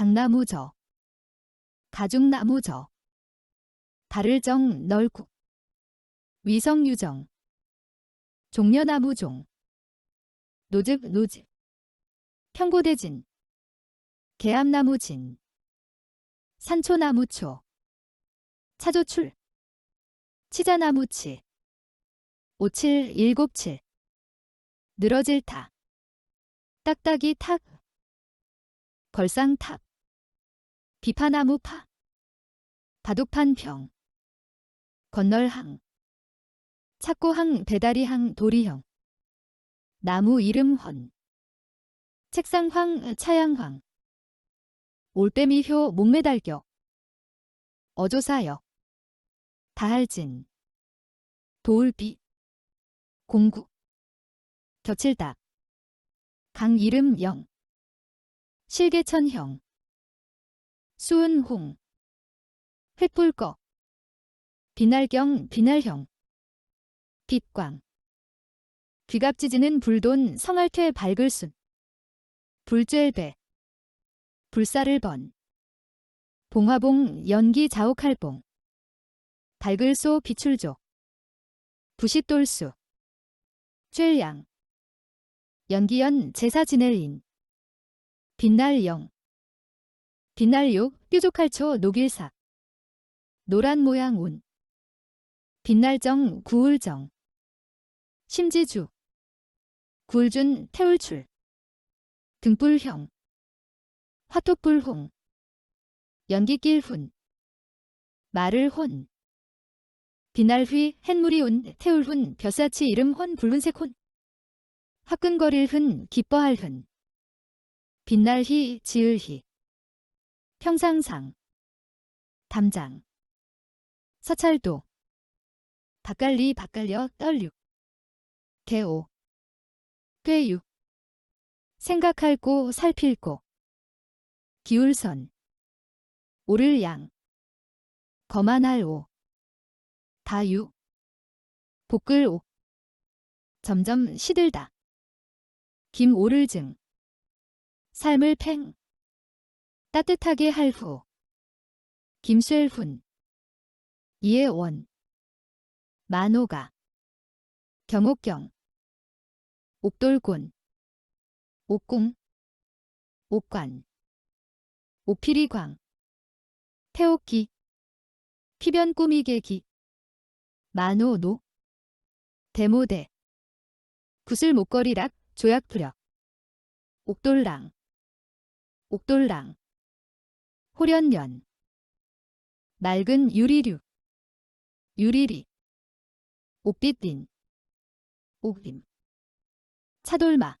당나무저 가죽나무저 달을정 널국 위성유정 종려나무종 노즉 노즉 평고대진 개암나무진 산초나무초 차조출 치자나무치 오칠 일곱칠 늘어질 타 딱딱이 탁 걸상탑 비파나무 파. 바둑판평 건널항. 착고항 배다리항 도리형. 나무 이름 헌. 책상황 차양황. 올빼미효 목매달겨. 어조사역. 다할진. 도울비. 공구. 겹칠다 강 이름 영. 실개천형 수은홍 횃불꺼 비날경 비날형 빛광. 귀갑 찢는 불돈 성알퇴 발글순. 불쬐배 불사를 번. 봉화봉 연기 자옥할봉. 발글소 비출조. 부싯돌수. 쬐양. 연기연 제사 지낼 인. 빛날영 빛날육 뾰족할초 녹일사. 노란 모양 운. 빛날정 구울정. 심지주. 굴준 태울출. 등불형. 화토불홍. 연기길훈. 말을혼. 비날휘 햇물이 운 태울훈 벼사치 이름 혼 붉은색 혼. 화끈거릴 흔 기뻐할 흔 빛날희 지을희 평상상 담장 서찰도 바깔리 바깔려 떨육 개오 꾀육 생각할고 살필고 기울선 오를 양 거만할 오 다유 복글 오 점점 시들다 김오를 증 삶을 팽 따뜻하게 할 후. 김쇠훈. 이해원. 만호가. 경옥경. 옥돌곤. 옥궁. 옥관. 옥피리광. 태옥기. 피변 꾸미개기. 만호노. 대모대. 구슬 목걸이락 조약부력. 옥돌랑. 옥돌랑 호련년 맑은 유리류. 유리리. 옥빛딘 옥림 차돌마.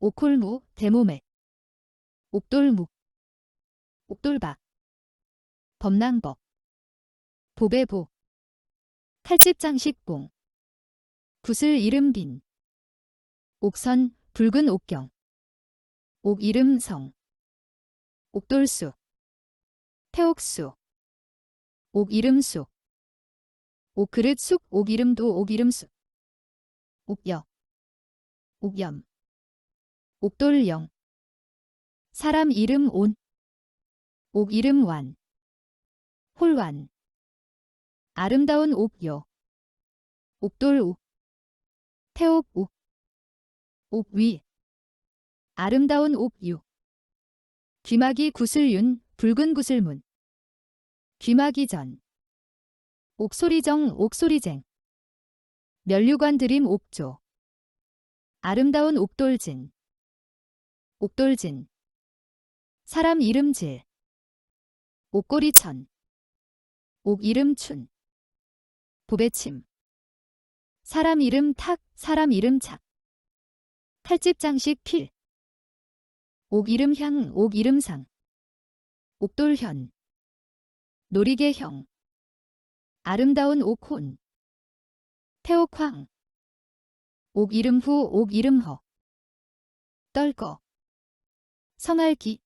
옥홀무 대모매. 옥돌묵 옥돌박 범랑법. 보배보. 칼집 장식봉. 구슬 이름 빈. 옥선 붉은 옥경. 옥 이름 성 옥돌수 태옥수 옥 이름수 옥그릇숙 옥 이름도 옥 이름수 옥여 옥염 옥돌영 사람 이름 온 옥 이름 완 홀완 아름다운 옥여 옥돌옥 태옥옥 옥위 아름다운 옥유 귀마기 구슬윤 붉은 구슬문. 귀마기 전. 옥소리정 옥소리쟁. 면류관 드림 옥조. 아름다운 옥돌진. 옥돌진. 사람 이름 질. 옥꼬리천. 옥 이름춘. 보배침. 사람 이름 탁 사람 이름 착. 칼집 장식 필 옥 이름 향, 옥 이름 상, 옥돌현, 놀이개형, 아름다운 옥혼, 태옥황, 옥 이름 후, 옥 이름 허, 떨거, 성알기,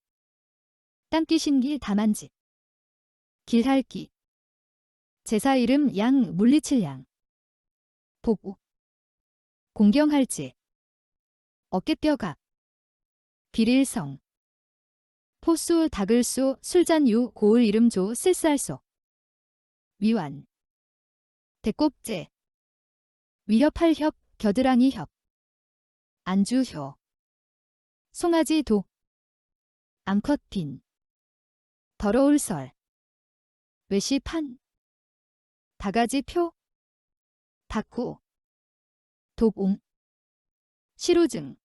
땅기신길 다만집, 길할기, 제사 이름 양 물리칠양, 복우, 공경할지, 어깨뼈각, 비릴성. 포수 다글수 술잔유 고을 이름조 쓸쌀소. 위완. 대꼽제. 위협할 협 겨드랑이 협. 안주효. 송아지 도. 암컷빈 더러울 설. 외시판. 다가지 표. 닭구. 독웅. 시루증.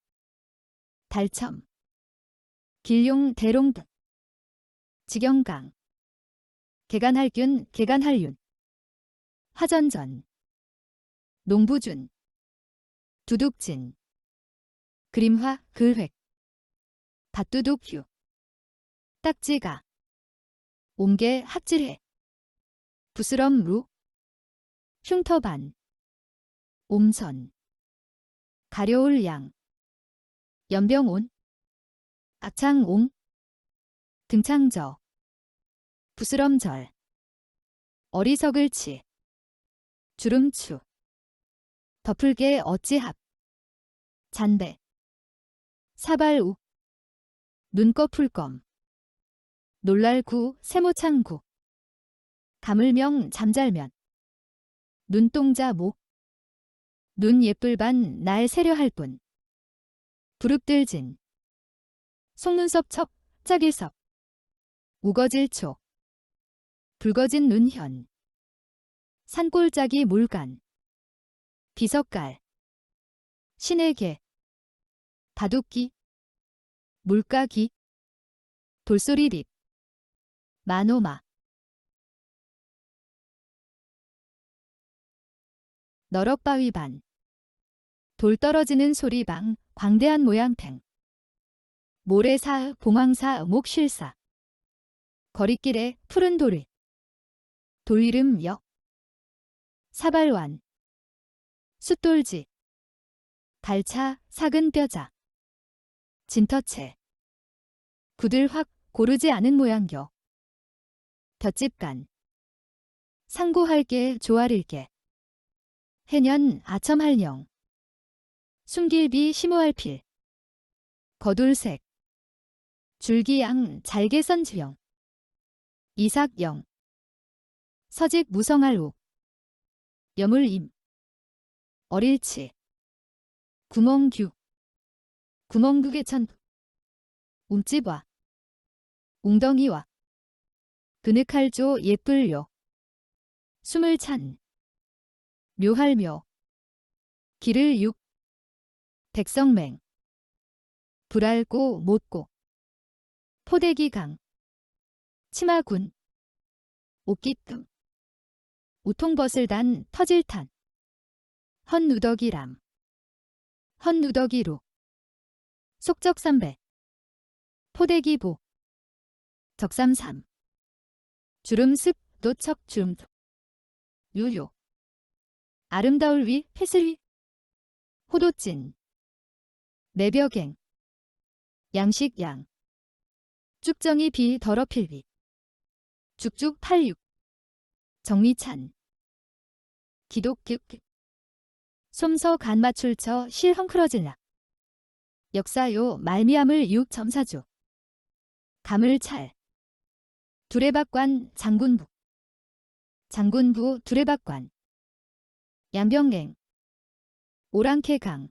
달첨 길용 대롱 등 직영강. 개간할균 개간할윤. 화전전. 농부준. 두둑진. 그림화 글획. 밭두둑휴 딱지가. 옴개 합질해. 부스럼 루. 흉터반. 옴선. 가려울 양. 연병온 악창옹 등창저 부스럼절 어리석을치 주름추 덮을게 어찌합 잔배 사발우 눈꺼풀검 놀랄구 세모창구 가물명 잠잘면 눈동자 목눈 예쁠 반 날 세려할 뿐 부릅들진 속눈썹 척 짝일섭 우거질 초. 붉어진 눈현. 산골짜기 물간. 비석갈. 신에게 바둑기. 물가기. 돌소리 립. 마노마. 너럭바위 반. 돌 떨어지는 소리 방 광대한 모양 팽 모래사 봉황사 목실사. 거리길에 푸른 돌을 돌 이름 역. 사발완. 숫돌지. 달차 삭은 뼈자. 진터채 구들 확 고르지 않은 모양겨. 볏집간. 상고할게 조아릴게. 해년 아첨할령. 숨길비 심오할필. 거둘색 줄기양 잘개선 지형 이삭영. 서직 무성할우. 여물임. 어릴치. 구멍규. 구멍구개천. 움집와. 웅덩이와. 그늑할조 예쁠요. 숨을 찬. 묘할묘. 길을 육. 백성맹. 불알고 못고 포대기강. 치마군. 옷깃뜸 우통벗을 단 터질탄. 헛누더기람. 헛누더기로 속적삼배. 포대기보. 적삼삼. 주름습 노척 주름 유요 아름다울 위 패슬 위. 호도찐. 내벽행. 양식양 쭉정이 비 더럽힐 위 죽죽 팔육. 정리찬. 기독교 솜서 간 맞출처 실헝크러질라. 역사요 말미암을 육 점사주 가물찰. 두레박관 장군부. 장군부 두레박관. 양병갱 오랑캐강.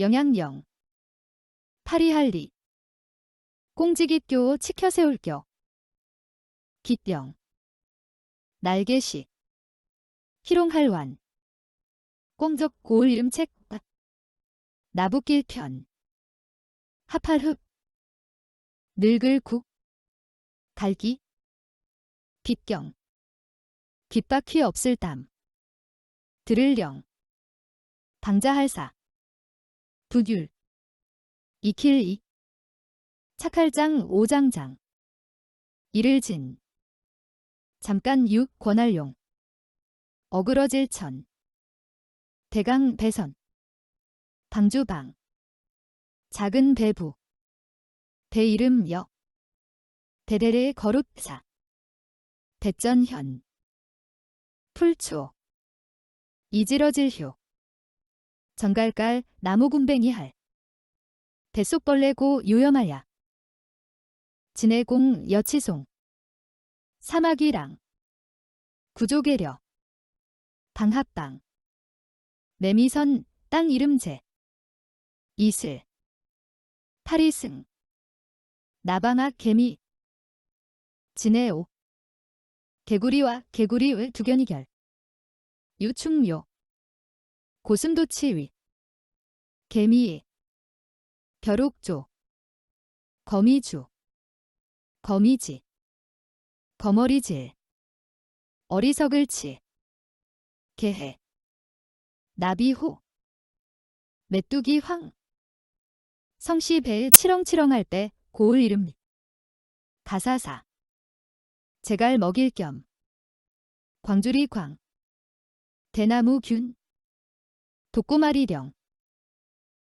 영양영 파리할리 꽁지깃교 치켜세울겨. 깃령 날개시. 희롱할완. 꽁적 고을 이름책. 나붓길편. 하팔흡 늙을국. 갈기. 빗경. 귓바퀴 없을 땀. 들을령. 방자할사. 부귤 이킬이 착할장 오장장. 이를 진. 잠깐 육 권할용. 어그러질 천. 대강 배선. 방주방. 작은 배부. 대 이름 역 대대례 거룻사. 대전현. 풀초. 이지러질 효. 정갈깔 나무군뱅이 할. 대속벌레고 요염하야 진해공 여치송. 사마귀랑. 구조계려. 방합방 매미선 땅 이름제. 이슬. 파리승. 나방악 개미. 진해오. 개구리와 개구리의 두견이결. 유충묘. 고슴도치위. 개미 벼룩조. 거미주 거미지 거머리질 어리석을치 개해 나비호 메뚜기 황 성씨 배에 치렁치렁할 때 고을 이름 가사사 제갈 먹일 겸 광주리 광 대나무 균 독고마리령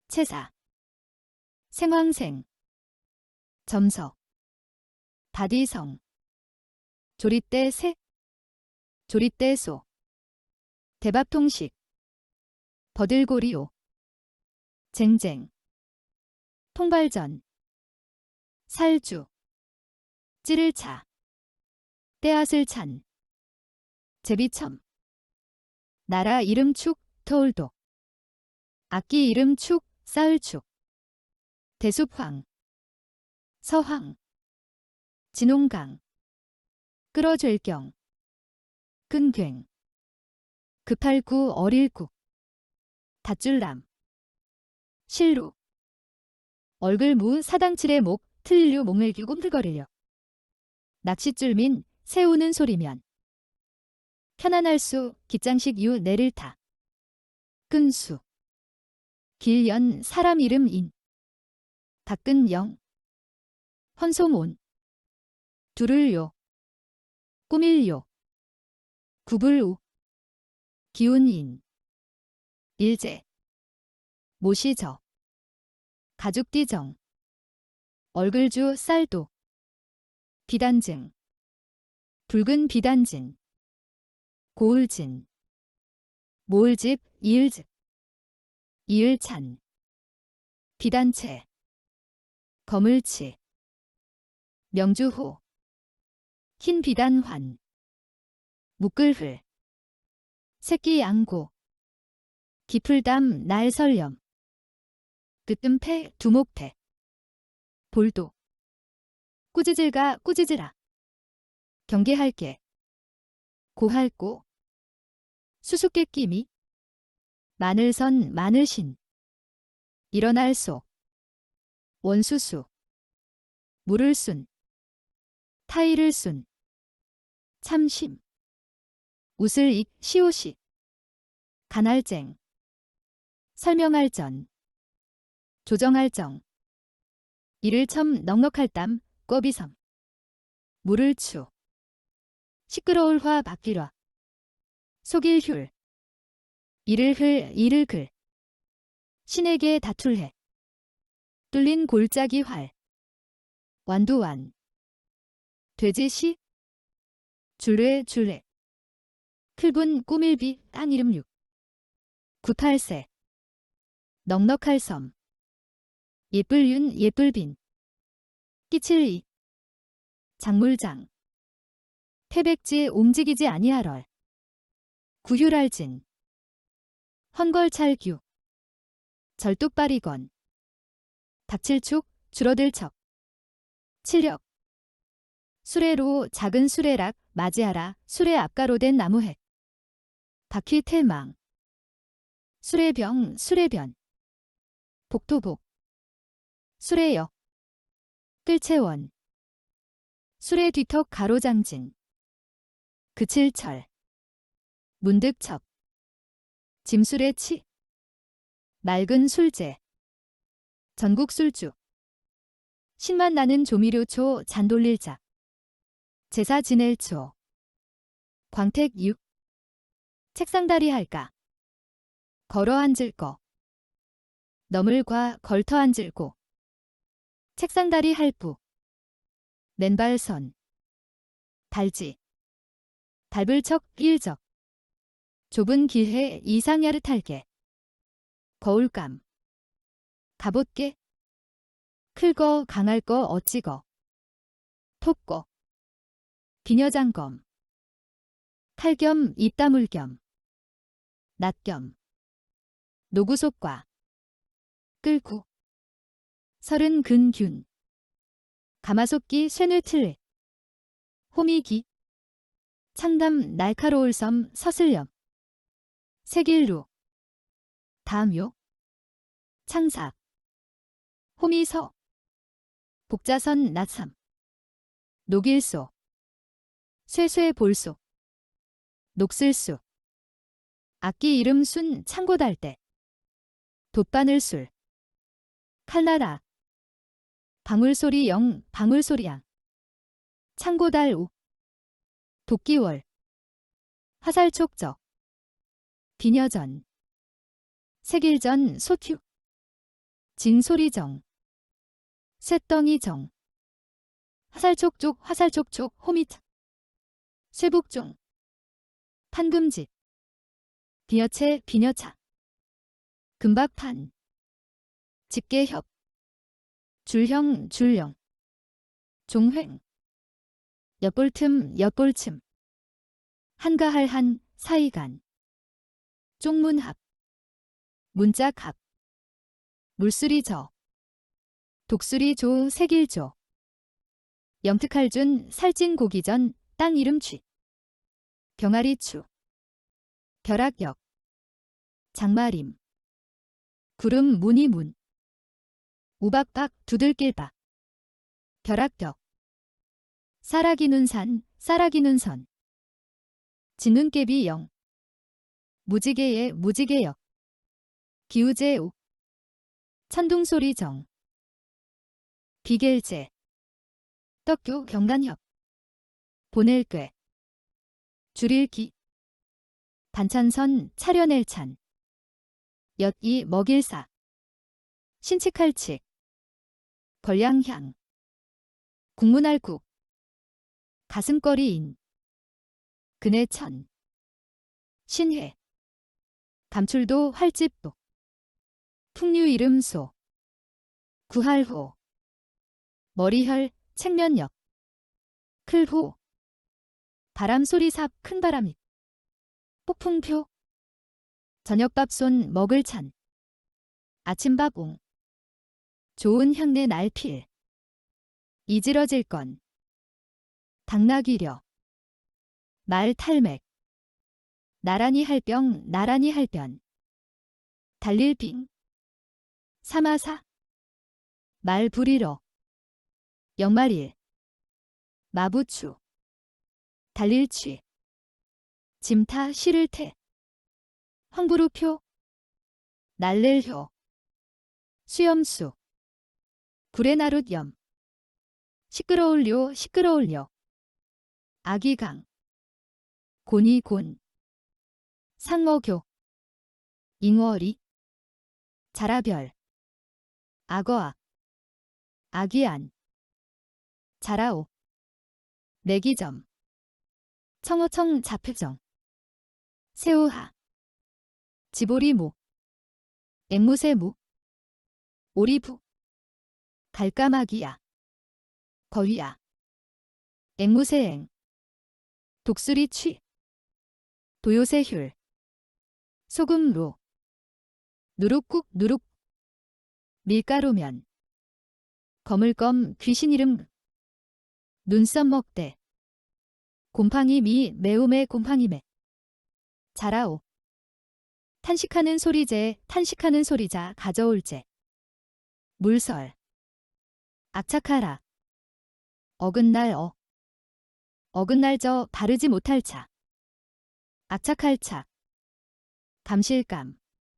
채사 생황생 점석 다디성. 조리대 새 조리대 소. 대밥통식. 버들고리오. 쟁쟁. 통발전. 살주. 찌를차. 떼앗을 찬. 제비첨. 나라 이름 축 터울도. 악기 이름 축 싸을축. 대숲황. 서황 진홍강 끌어줄 경 끈괭 급할구 어릴구 닷줄남 실루 얼굴 무 사당칠의 목 틀릴류 몽을규 꿈틀거리려. 낚싯줄민 새우는 소리면 편안할 수 기장식 유 내를 타. 끈수 길연 사람 이름 인. 박근영 헌소몬 두를요. 꾸밀요. 구불우. 기운인. 일제. 모시저. 가죽띠정. 얼굴주 쌀도. 비단증. 붉은 비단진. 고을진. 모을집 이을즙 이을찬. 비단채 거물치. 명주호 흰 비단환. 묶을흘 새끼 양고. 기풀담 날설염. 뜨뜸패 두목패. 볼도. 꾸지질가 꾸지질아 경계할게. 고할고 수수께 끼미. 마늘선 마늘신. 일어날 속 원수수. 물을 순 타이를 순 참심. 웃을 익 시오시 간할쟁. 설명할 전. 조정할 정. 이를 첨 넉넉할 땀 꿔비섬. 물을 추. 시끄러울 화 바뀌라 속일 휼 이를 흘 이를 글. 신에게 다툴해. 뚫린 골짜기 활. 완두완 돼지시 줄레 줄레 클분 꾸밀비 딴 이름 6 98세 넉넉할 섬. 예쁠윤 예쁠빈. 끼칠이. 작물장. 태백지 옮지기지 아니하럴. 구휼할진. 헌걸찰규. 절뚝바리건. 닥칠축 줄어들척. 칠력 수레로 작은 수레락 맞이하라. 수레 앞가로 된 나무핵 바퀴 태망. 수레병 수레변. 복토복. 수레역. 끌채원. 수레 뒤턱 가로장진. 그칠철. 문득첩 짐수레 치. 맑은 술제 전국 술주. 신맛 나는 조미료초 잔돌릴자 제사 지낼 초 광택 6 책상다리 할까? 걸어 앉을 거. 너물과 걸터 앉을 고. 책상다리 할부. 맨발선. 달지. 달불척 일적. 좁은 길해 이상 야릇할게. 거울감. 가봇게. 클거 강할 거 어찌거. 폭고 비녀장검. 칼겸 입다물겸. 낫겸. 노구속과. 끌고 설은 근균. 가마솥기 쇠뇌틀레 호미기. 창담 날카로울 섬 서슬염. 세길루. 다음요. 창사. 호미서. 복자선 나참 녹일소 쇠쇠 볼소 녹슬수. 악기 이름 순 창고달대 돛바늘 술. 칼나라 방울소리 영 방울소리양 창고달 우. 도끼월. 화살촉적. 비녀전. 세길전 소튜. 진소리정. 쇳덩이정. 화살촉족 화살촉촉 호미차 쇠북종 판금집 비여채 비녀차 금박판 집게협 줄형 줄령 종횡 엿볼틈 엿볼침 한가할한 사이간 쪽문합 문짝합 물수리저 독수리조 색일조 염특할준 살찐고기전 땅 이름 취 병아리추 벼락역. 장마림. 구름 무늬문. 우박박 두들길박 벼락벽 사라기 눈 산 사라기 눈선. 진눈깨비 영. 무지개의 무지개역. 기우제우. 천둥소리 정. 비겔제. 떡교 경단협 보낼꽤 줄일기. 반찬선 차려낼 찬. 엿이 먹일사. 신치칼칙. 벌량향. 국문알국. 가슴거리인. 그네천. 신회 감출도 활집도 풍류 이름소. 구할호. 머리혈 책면역. 클호 바람소리 삽 큰바람이. 폭풍표. 저녁밥손 먹을 찬. 아침밥웅. 좋은 향내 날필. 이지러질 건. 당나귀려. 말 탈맥. 나란히 할 병 나란히 할변. 달릴 빙. 사마사. 말 부리러. 영말일. 마부추 달릴취 짐타 시를태. 황부루표. 날렐효. 수염수. 구레나룻염. 시끄러울려 시끄러울려 아기강. 고니곤. 상어교. 잉어리. 자라별. 악어악 아기안. 자라오. 내기점 청어청 자폐정. 새우하. 지보리무. 앵무새무. 오리부. 갈까마기야. 거위야. 앵무새앵. 독수리취. 도요새휴 소금로 누룩국 누룩. 밀가루면. 거물검 귀신 이름. 눈썹 먹대 곰팡이 미 매움의 곰팡이 매. 자라오. 탄식하는 소리제 탄식하는 소리자 가져올제. 물설. 악착하라. 어긋날 어. 어긋날 저 바르지 못할 차. 악착할 차. 감실감